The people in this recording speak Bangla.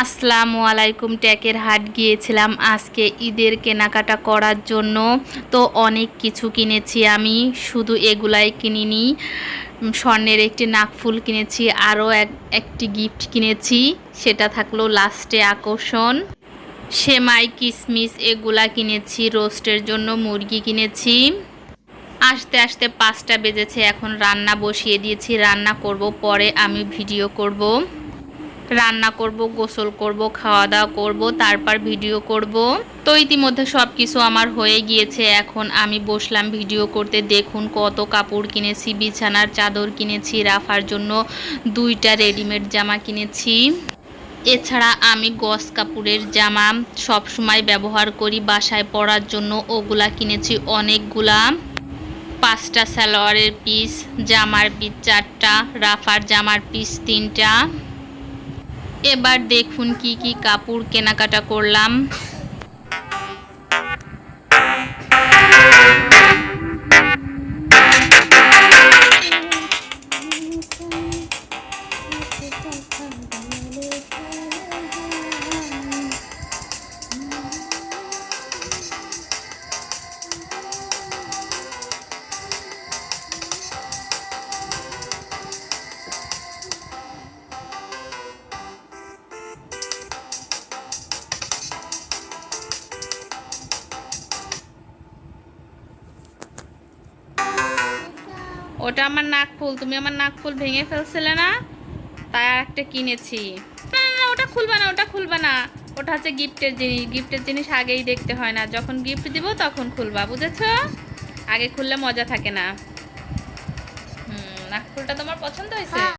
আসসালামু আলাইকুম, ট্যাকের হাট গিয়েছিলাম আজকে ঈদের কেনাকাটা করার জন্য। তো অনেক কিছু কিনেছি আমি, শুধু এগুলাই কিনিনি। স্বর্ণের একটি নাকফুল কিনেছি, আরও এক, একটি গিফট কিনেছি, সেটা থাকল লাস্টে আকর্ষণ। সেমাই কিশমিশ এগুলা কিনেছি, রোস্টের জন্য মুরগি কিনেছি। আস্তে আস্তে পাঁচটা বেজেছে, এখন রান্না বসিয়ে দিয়েছি, রান্না করব, পরে আমি ভিডিও করব। রান্না করব, গোসল করব খাওয়া দাওয়া করব, তারপর ভিডিও করব। তো ইতিমধ্যে সব কিছু আমার হয়ে গিয়েছে। এখন আমি বসলাম ভিডিও করতে। দেখুন কত কাপড় কিনেছি, বিছানার চাদর কিনেছি, রাফার জন্য দুইটা রেডিমেড জামা কিনেছি। এছাড়া আমি গস কাপড়ের জামা সব সময় ব্যবহার করি। বাসায় পরার জন্য ওগুলা কিনেছি অনেকগুলা। পাঁচটা সালোয়ারের পিস, জামার পিস চারটা, রাফার জামার পিস তিনটা। এবার দেখুন কি কি কাপড় কেনাকাটা করলাম। ওটা আমার নাক ফুল। তুমি আমার নাক ফুল ভেঙে ফেলছিলে না? তাই আর একটা কিনেছি ওটা খুলবা না, ওটা খুলবা না। ওটা হচ্ছে গিফটের জিনিস গিফটের জিনিস আগেই দেখতে হয় না। যখন গিফট দিব তখন খুলবা, বুঝেছ? আগে খুললে মজা থাকে না। হুম, নাক ফুলটা তোমার পছন্দ হয়েছে?